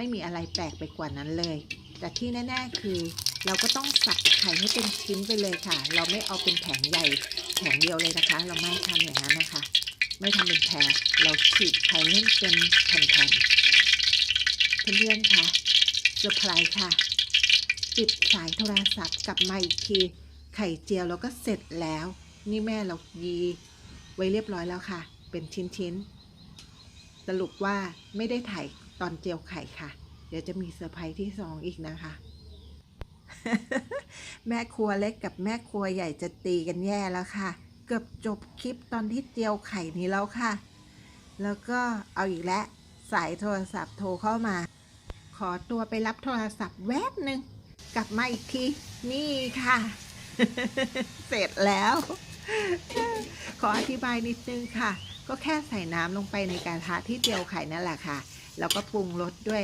ไม่มีอะไรแปลกไปกว่านั้นเลย แต่ที่แน่ๆคือเราก็ต้องสับไข่ให้เป็นชิ้นไปเลยค่ะ เราไม่เอาเป็นแผงใหญ่แผงเดียวเลยนะคะ เราไม่ทำอย่างนั้นนะคะ ไม่ทำเป็นแผงเราฉีกไข่ให้เป็นแผ่นๆเพื่อนๆค่ะเซอร์ไพรส์ค่ะปิดสายโทรศัพท์กลับมาอีกที ไข่เจียวเราก็เสร็จแล้ว นี่แม่เรายีไว้เรียบร้อยแล้วค่ะ เป็นชิ้นๆ สรุปว่าไม่ได้ถ่ายตอนเจียวไข่ค่ะ เดี๋ยวจะมีเซอร์ไพรส์ที่สองอีกนะคะ แม่ครัวเล็กกับแม่ครัวใหญ่จะตีกันแย่แล้วค่ะ เกือบจบคลิปตอนที่เจียวไข่นี้แล้วค่ะ แล้วก็เอาอีกแล้วสายโทรศัพท์โทรเข้ามา ขอตัวไปรับโทรศัพท์แวบหนึ่งกลับมาอีกที นี่ค่ะ เสร็จแล้ว ขออธิบายนิดนึงค่ะ ก็แค่ใส่น้ำลงไปในกระทะที่เจียวไข่นั่นแหละค่ะ แล้วก็ปรุงรสด้วย